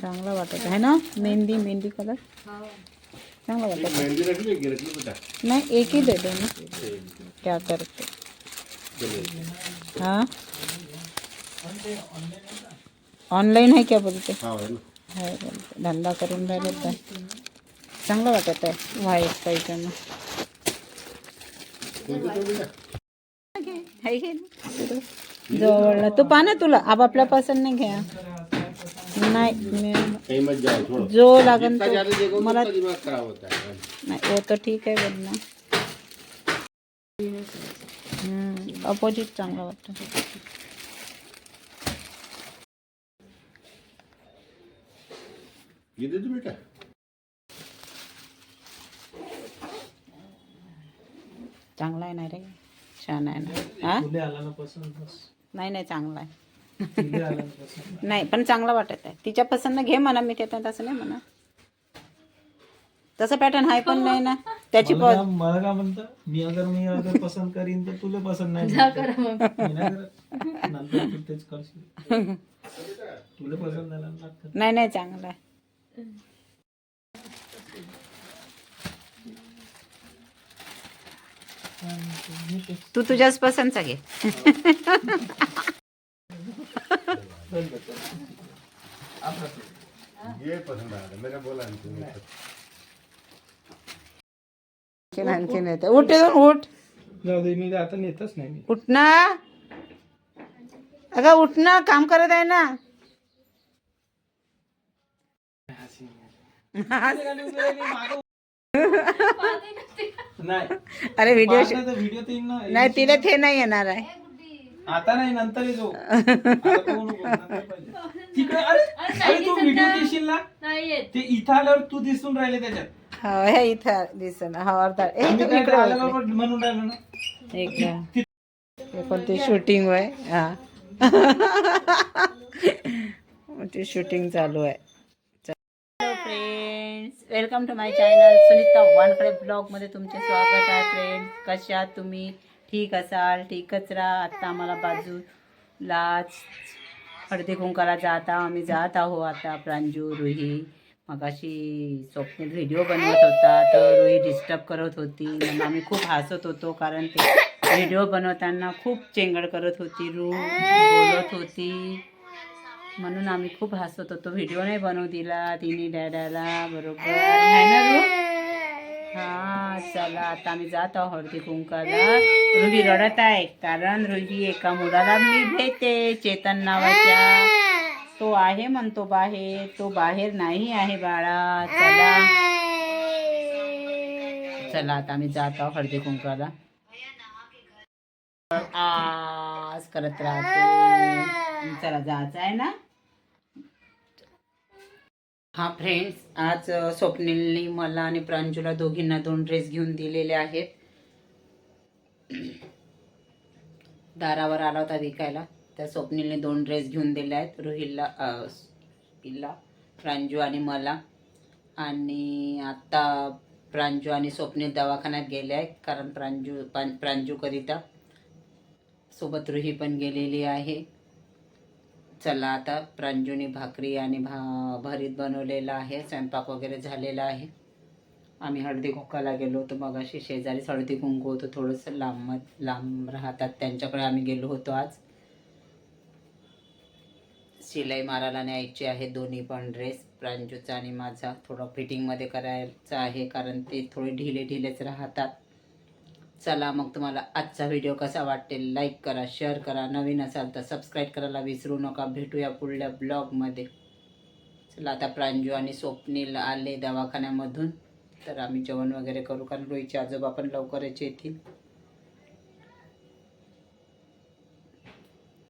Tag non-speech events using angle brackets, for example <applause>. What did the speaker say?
चांगला वाटत आहे ना? मेहंदी मेहंदी कलर चांगला वाटत नाही एक ही दे दो ना. क्या करते. हाँ? ऑनलाईन आहे क्या बोलते? हाँ है धंदा करून राहिले चांगलं वाटत आहे व्हाईट पाहिजे कोणतं तो बेटा जवळ तू पहा ना तुला आपापल्या पसंत नाही घ्या. नाही मी- कहीं मत जाओ छोड़ो जो लागन जितना तो. ज्यादा देखोगे मला उतना दिमाग खराब होता है नाही वो तो ठीक आहे बोल ना. अपोजिट चांगला वाटतं. ये दे दो बेटा चांगला आहे ना रे? छान आहे ना? हा? नाही नाही चांगला आहे. नाही. पण चांगला वाटत आहे. तिच्या पसंत घे म्हणा मी त्यात तसं नाही म्हणा. तसं पॅटर्न आहे पण नाही ना? त्याची मला काय म्हणतं मी अगर मी अगर पसंत करीन तर तुला पसंत नाही. मी नाही करत. नंतर तू तेच करशील. तुला पसंत नाही नाही चांगला आहे. तू तुझ्याच पसंतचा घे. आणखीन आणखीन येते. उठ इथून, उठ. जाऊ दे मी आता नेतच नाही मी. उठ ना. अगं उठ ना. काम करत आहे ना. <laughs> नाही. <laughs> अरे व्हिडिओ ना नाही तिला ते नाही येणार आहे. आता नाही नंतर ये जो <laughs> आता पाहू नको, नंतर पाहिजे. तिकडे अरे अरे तू व्हिडिओ देशील ना? ते इथं आल्यावर तू दिसून राहिले त्याच्यात. हो हे इथं दिसन. हो अर्धा ए, मी तू काय इकडे आल्यावर वळ. पण म्हणून राहिलो ना? इकडे हे कोणती शूटिंग आहे. हा. <laughs> ती शूटिंग चालू आहे. Welcome to my channel Sunita Wankhede ब्लॉगमध्ये तुमचे स्वागत आहे फ्रेंड कशा तुम्ही? ठीक असाल? ठीकच राहा. आत्ता आम्हाला बाजूलाच हळदी कुंकाला जात आहो आम्ही जात आहो आता प्रांजू रुही. मगाशी स्वप्नील व्हिडिओ बनवत होता तर रुही डिस्टर्ब करत होती. मग आम्ही खूप हसत होतो कारण ते व्हिडिओ बनवताना खूप चेंगड करत होती रू बोलत होती. म्हणून आम्ही खूप हसत होतो. व्हिडिओ नाही बनवू दिला तिने डॅडाला बरोबर. नाही ना रू हा चला आता आम्ही जात आहोत हळदी कुंकाला. रुही रडत आहे कारण रुही एका मुलाला मी भेटते चेतन नावाच्या. तो आहे म्हणतो बाहेर तो बाहेर नाही आहे बाळा. चला. चला आता आम्ही जात आहोत हळदी कुंकाला. करत राहते. चला जायचं आहे ना? हा फ्रेंड्स आज स्वप्नीलने मला आणि प्रांजूला दोघींना दोन ड्रेस घेऊन दिलेले आहेत. दारावर आला होता विकायला. त्या स्वप्नीलने दोन ड्रेस घेऊन दिले आहेत. रुहिलला हिला प्रांजू आणि मला. आणि आत्ता प्रांजू आणि स्वप्नील दवाखान्यात गेले आहेत. कारण प्रांजू प्रां- प्रांजूकरिता सोबत रुही पण गेलेली आहे. चला आता प्रांजूनी भाकरी आणि भा भरीत बनवलेलं आहे. स्वयंपाक वगैरे झालेला आहे. आम्ही हळदी कुंकाला गेलो होतो मग अशी शेजारीच हळदी कुंकू होतं. थोडंसं लांब लांब राहतात. त्यांच्याकडे आम्ही गेलो होतो आज. शिलाई मारायला न्यायची आहे दोन्ही पण ड्रेस. प्रांजूचा आणि माझा. थोडं फिटिंगमध्ये करायचं आहे कारण ते थोडे ढिले ढिलेच राहतात. चला मग तुम्हाला आजचा व्हिडिओ कसा वाटेल लाईक करा शेअर करा. नवीन असाल तर सबस्क्राईब करायला विसरू नका. भेटूया पुढल्या ब्लॉगमध्ये चला आता प्रांजू आणि स्वप्नील आले दवाखान्यामधून. तर आम्ही जेवण वगैरे करू कारण रोईचे आजोबा पण लवकरच येतील.